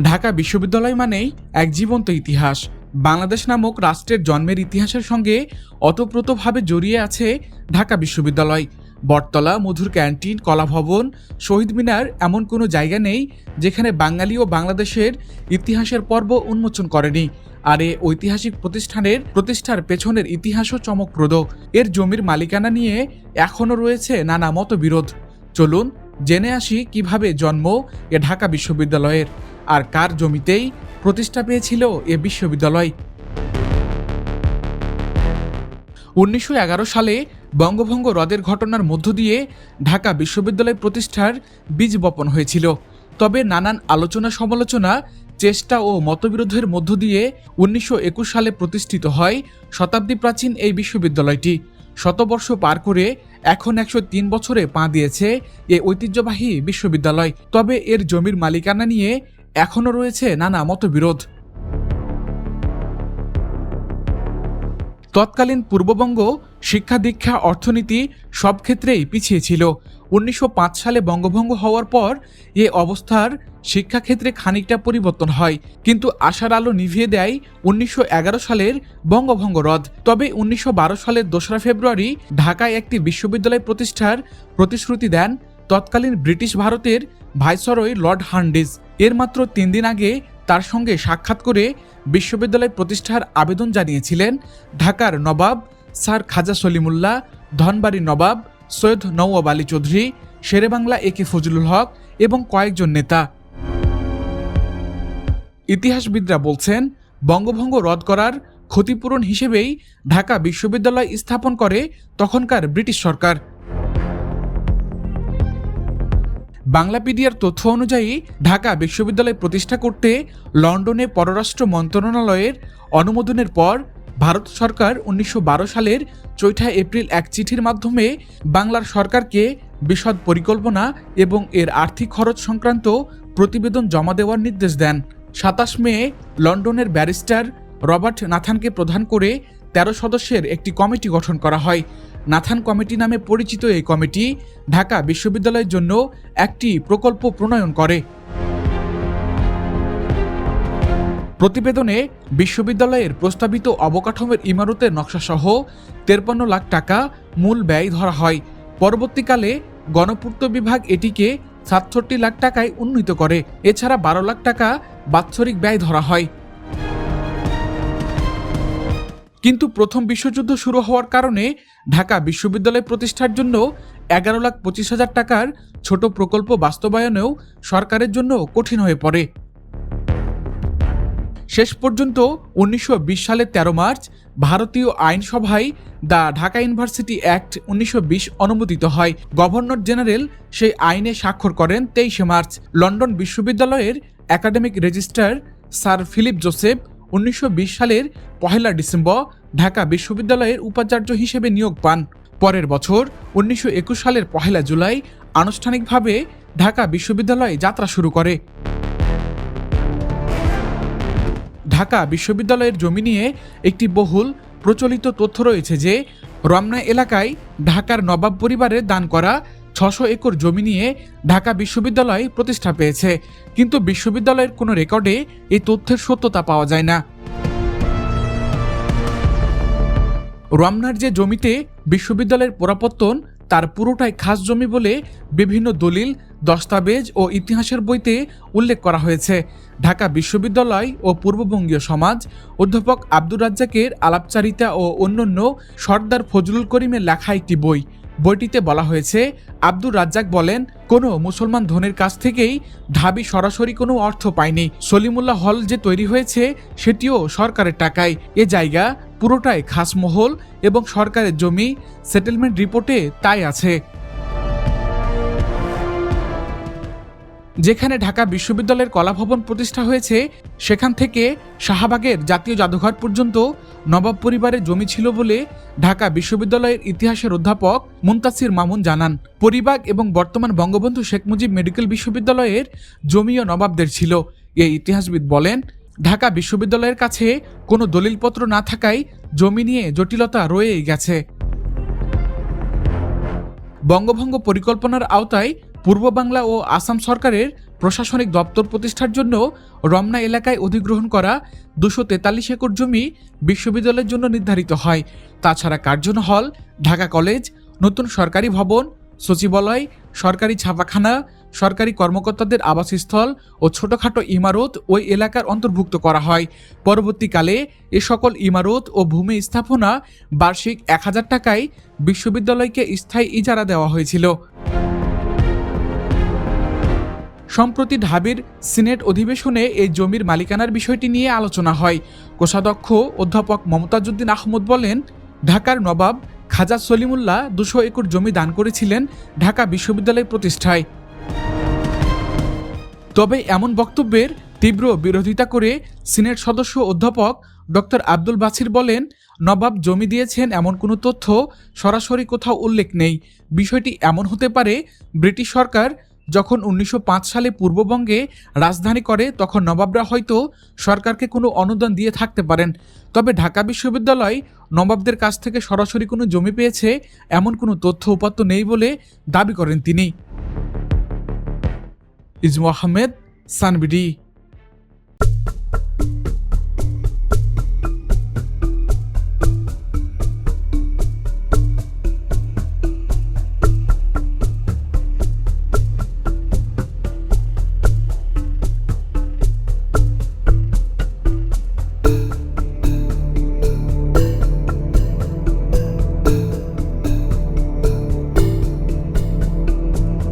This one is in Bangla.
ঢাকা বিশ্ববিদ্যালয় মানেই এক জীবন্ত ইতিহাস। বাংলাদেশ নামক রাষ্ট্রের জন্মের ইতিহাসের সঙ্গে অতপ্রতভাবে জড়িয়ে আছে ঢাকা বিশ্ববিদ্যালয়। বটতলা, মধুর ক্যান্টিন, কলাভবন, শহীদ মিনার এমন কোনো জায়গা নেই যেখানে বাঙালি ও বাংলাদেশের ইতিহাসের পর্ব উন্মোচন করেনি। আর এ ঐতিহাসিক প্রতিষ্ঠানের প্রতিষ্ঠার পেছনের ইতিহাসও চমকপ্রদ। এর জমির মালিকানা নিয়ে এখনও রয়েছে নানা মতবিরোধ। চলুন জেনে আসি কীভাবে জন্ম এ ঢাকা বিশ্ববিদ্যালয়ের। আর কার জমিতেই প্রতিষ্ঠা পেয়েছিল এ বিশ্ববিদ্যালয়। উনিশশো এগারো সালে বঙ্গভঙ্গ হ্রদের ঘটনার মধ্য দিয়ে ঢাকা বিশ্ববিদ্যালয় প্রতিষ্ঠার বীজ বপন হয়েছিল। তবে নানান আলোচনা সমালোচনা, চেষ্টা ও মতবিরোধের মধ্য দিয়ে উনিশশো একুশ সালে প্রতিষ্ঠিত হয় শতাব্দী প্রাচীন এই বিশ্ববিদ্যালয়টি। শতবর্ষ পার করে এখন একশো তিন বছরে পা দিয়েছে এ ঐতিহ্যবাহী বিশ্ববিদ্যালয়। তবে এর জমির মালিকানা নিয়ে এখনও রয়েছে নানা মতবিরোধ। তৎকালীন পূর্ববঙ্গ, শিক্ষা দীক্ষা, অর্থনীতি সব ক্ষেত্রেই পিছিয়ে ছিল। উনিশশো পাঁচ সালে বঙ্গভঙ্গ হওয়ার পর এ অবস্থার শিক্ষাক্ষেত্রে খানিকটা পরিবর্তন হয়। কিন্তু আশার আলো নিভিয়ে দেয় উনিশশো এগারো সালের বঙ্গভঙ্গ রদ। তবে উনিশশো বারো সালের দোসরা ফেব্রুয়ারি ঢাকায় একটি বিশ্ববিদ্যালয় প্রতিষ্ঠার প্রতিশ্রুতি দেন তৎকালীন ব্রিটিশ ভারতের ভাইসরয় লর্ড হার্ন্ডিজ এর মাত্র তিন দিন আগে তার সঙ্গে সাক্ষাৎ করে বিশ্ববিদ্যালয় প্রতিষ্ঠার আবেদন জানিয়েছিলেন ঢাকার নবাব স্যার খাজা সলিমুল্লাহ, ধনবাড়ি নবাব সৈয়দ নওয়াব আলী চৌধুরী, শেরেবাংলা এ কে ফজলুল হক এবং কয়েকজন নেতা। ইতিহাসবিদরা বলছেন, বঙ্গভঙ্গ রদ করার ক্ষতিপূরণ হিসেবেই ঢাকা বিশ্ববিদ্যালয় স্থাপন করে তখনকার ব্রিটিশ সরকার। বাংলাপিডিয়ার তথ্য অনুযায়ী ঢাকা বিশ্ববিদ্যালয় প্রতিষ্ঠা করতে লন্ডনে পররাষ্ট্র মন্ত্রণালয়ের অনুমোদনের পর ভারত সরকার উনিশশো বারো সালের চৌঠা এপ্রিল এক চিঠির মাধ্যমে বাংলার সরকারকে বিশদ পরিকল্পনা এবং এর আর্থিক খরচ সংক্রান্ত প্রতিবেদন জমা দেওয়ার নির্দেশ দেন। সাতাশ মে লন্ডনের ব্যারিস্টার রবার্ট নাথানকে প্রধান করে তেরো সদস্যের একটি কমিটি গঠন করা হয়। নাথান কমিটি নামে পরিচিত এই কমিটি ঢাকা বিশ্ববিদ্যালয়ের জন্য একটি প্রকল্প প্রণয়ন করে। প্রতিবেদনে বিশ্ববিদ্যালয়ের প্রস্তাবিত অবকাঠামোর ইমারতের নকশাসহ তেরপান্ন লাখ টাকা মূল ব্যয় ধরা হয়। পরবর্তীকালে গণপূর্ত বিভাগ এটিকে সাতষট্টি লাখ টাকায় উন্নীত করে। এছাড়া বারো লাখ টাকা বাৎসরিক ব্যয় ধরা হয়। কিন্তু প্রথম বিশ্বযুদ্ধ শুরু হওয়ার কারণে ঢাকা বিশ্ববিদ্যালয় প্রতিষ্ঠার জন্য এগারো লাখ পঁচিশ হাজার টাকার ছোট প্রকল্প বাস্তবায়নেও সরকারের জন্য কঠিন হয়ে পড়ে। শেষ পর্যন্ত উনিশশো বিশ সালের ১৩ মার্চ ভারতীয় আইনসভায় দ্য ঢাকা ইউনিভার্সিটি অ্যাক্ট উনিশশো বিশ অনুমোদিত হয়। গভর্নর জেনারেল সেই আইনে স্বাক্ষর করেন তেইশে মার্চ। লন্ডন বিশ্ববিদ্যালয়ের academic registrar sir Philip Joseph উনিশশো বিশ সালের পহেলা ডিসেম্বর ঢাকা বিশ্ববিদ্যালয়ের উপাচার্য হিসেবে নিয়োগ পান। পরের বছর উনিশশো একুশ সালের পহেলা জুলাই আনুষ্ঠানিকভাবে ঢাকা বিশ্ববিদ্যালয়ে যাত্রা শুরু করে। ঢাকা বিশ্ববিদ্যালয়ের জমি নিয়ে একটি বহুল প্রচলিত তথ্য রয়েছে যে, রমনা এলাকায় ঢাকার নবাব পরিবারের দান করা ছশো একর জমি নিয়ে ঢাকা বিশ্ববিদ্যালয় প্রতিষ্ঠা পেয়েছে। কিন্তু বিশ্ববিদ্যালয়ের কোনো রেকর্ডে এই তথ্যের সত্যতা পাওয়া যায় না। রমনার যে জমিতে বিশ্ববিদ্যালয়ের পরাপত্তন, তার পুরোটাই খাস জমি বলে বিভিন্ন দলিল, দস্তাবেজ ও ইতিহাসের বইতে উল্লেখ করা হয়েছে। ঢাকা বিশ্ববিদ্যালয় ও পূর্ববঙ্গীয় সমাজ, অধ্যাপক আব্দুর রাজ্জাকের আলাপচারিতা ও অন্যান্য সর্দার ফজলুল করিমের লেখা একটি বই। বইটিতে বলা হয়েছে, আব্দুর রাজ্জাক বলেন, কোনো মুসলমান ধনের কাছ থেকেই ঢাবি সরাসরি কোনো অর্থ পায়নি। সলিমুল্লাহ হল যে তৈরি হয়েছে, সেটিও সরকারের টাকায়। এ জায়গা পুরোটাই খাসমহল এবং সরকারের জমি। সেটেলমেন্ট রিপোর্টে তাই আছে। যেখানে ঢাকা বিশ্ববিদ্যালয়ের কলাভবন প্রতিষ্ঠা হয়েছে, সেখান থেকে শাহবাগের জাতীয় জাদুঘর পর্যন্ত নবাব পরিবারের জমি ছিল বলে ঢাকা বিশ্ববিদ্যালয়ের ইতিহাসের অধ্যাপক মুন্তাসির মামুন জানান। পরিবাগ এবং বর্তমান বঙ্গবন্ধু শেখ মুজিব মেডিকেল বিশ্ববিদ্যালয়ের জমিও নবাবদের ছিল। এই ইতিহাসবিদ বলেন, ঢাকা বিশ্ববিদ্যালয়ের কাছে কোনো দলিলপত্র না থাকায় জমি নিয়ে জটিলতা রয়েই গেছে। বঙ্গভঙ্গ পরিকল্পনার আওতায় পূর্ব বাংলা ও আসাম সরকারের প্রশাসনিক দপ্তর প্রতিষ্ঠার জন্য রমনা এলাকায় অধিগ্রহণ করা দুশো তেতাল্লিশ একর জমি বিশ্ববিদ্যালয়ের জন্য নির্ধারিত হয়। তাছাড়া কার্জন হল, ঢাকা কলেজ, নতুন সরকারি ভবন, সচিবালয়, সরকারি ছাপাখানা, সরকারি কর্মকর্তাদের আবাসস্থল ও ছোটখাটো ইমারত ওই এলাকার অন্তর্ভুক্ত করা হয়। পরবর্তীকালে এ সকল ইমারত ও ভূমি স্থাপনা বার্ষিক এক হাজার টাকায় বিশ্ববিদ্যালয়কে স্থায়ী ইজারা দেওয়া হয়েছিল। সম্প্রতি ঢাবির সিনেট অধিবেশনে এই জমির মালিকানার বিষয়টি নিয়ে আলোচনা হয়। কোষাধ্যক্ষ অধ্যাপক মমতাজুদ্দিন আহমদ বলেন, ঢাকার নবাব খাজা সলিমুল্লাহ দুশো একর জমি দান করেছিলেন ঢাকা বিশ্ববিদ্যালয় প্রতিষ্ঠায়। তবে এমন বক্তব্যের তীব্র বিরোধিতা করে সিনেট সদস্য অধ্যাপক ডক্টর আব্দুল বাছির বলেন, নবাব জমি দিয়েছেন এমন কোনো তথ্য সরাসরি কোথাও উল্লেখ নেই। বিষয়টি এমন হতে পারে, ব্রিটিশ সরকার যখন উনিশশো পাঁচ সালে পূর্ববঙ্গে রাজধানী করে, তখন নবাবরা হয়তো সরকারকে কোনো অনুদান দিয়ে থাকতে পারেন। তবে ঢাকা বিশ্ববিদ্যালয় নবাবদের কাছ থেকে সরাসরি কোনো জমি পেয়েছে, এমন কোনো তথ্য উপাত্ত নেই বলে দাবি করেন তিনি। ইজমু আহমেদ, সানবিডি।